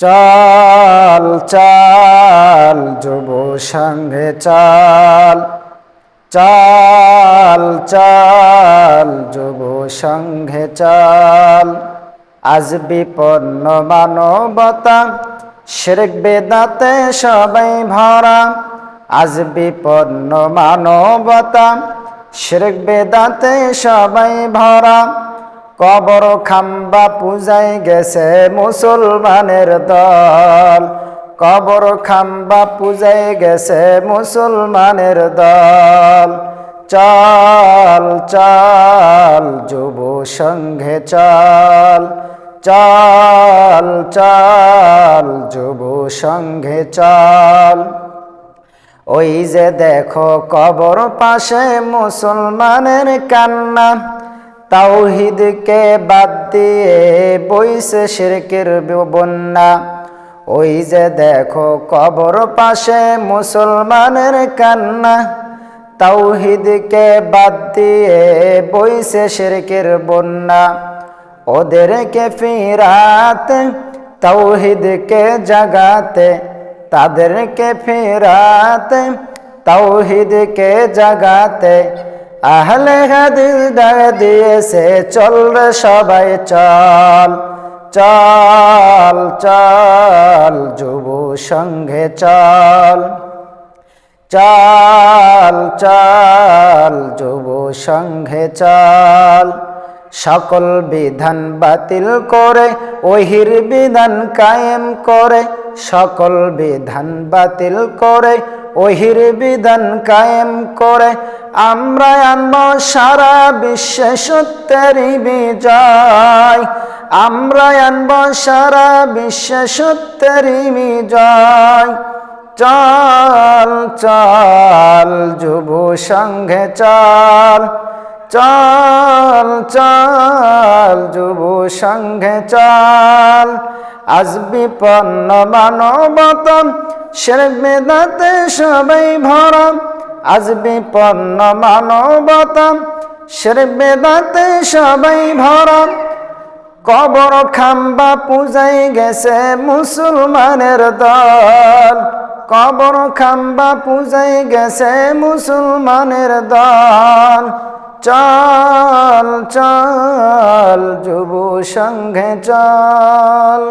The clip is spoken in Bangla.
চাল চাল, যুব সংঘে চাল। চাল চাল, যুব সংঘে চাল। আজ বিপন্ন মানবতা শিরক বেদাতে সবাই ভরা। আজ বিপন্ন মানবতা শিরক বেদাতে সবাই ভরা। কবর খাম্বা পূজায় গেছে মুসলমানের দল। কবর খাম্বা পূজায় গেছে মুসলমানের দল। চাল চাল, যুব সংঘে চাল। চাল চাল, যুব সংঘে চাল। ওই যে দেখো কবর পাশে মুসলমানের কান্না। তাওহিদকে বাদ দিয়ে বইছে শিরকের বন্যা। ওই যে দেখো কবর পাশে মুসলমানের কান্না। তাওহিদকে বাদ দিয়ে বইছে শিরকের বন্যা। ওদেরকে ফিরাতে, তাওহিদকে জাগাতে, তাদেরকে ফেরাতে, তাওহিদকে জাগাতে আহলে হাদিস ডাক দিয়েছে, চল রে সবাই চল চল চল, যুব সংঘে চল। চাল চাল, যুব সংঘে চল। সকল বিধান বাতিল করে, ওহির বিধান কায়েম করে, সকল বিধান বাতিল করে ওহির বিধান কায়েম করে, আমরা আনব সারা বিশ্বে সত্যেরই বিজয়। আমরা আনব সারা বিশ্বে সত্যেরই বিজয়। চল চল, যুব সংঘে চল। চল চল, যুব সংঘে চল। আজ বিপন্ন মানবতম শের বেদাতে সবাই ভরা। আজ বিপন্ন মানবতম শের বেদাতে সবাই ভরা। কবর খাম্বা পূজাই গেছে মুসলমানের দল। কবর খাম্বা পূজাই গেছে মুসলমানের দল। চল চল যুব সংঘে চল।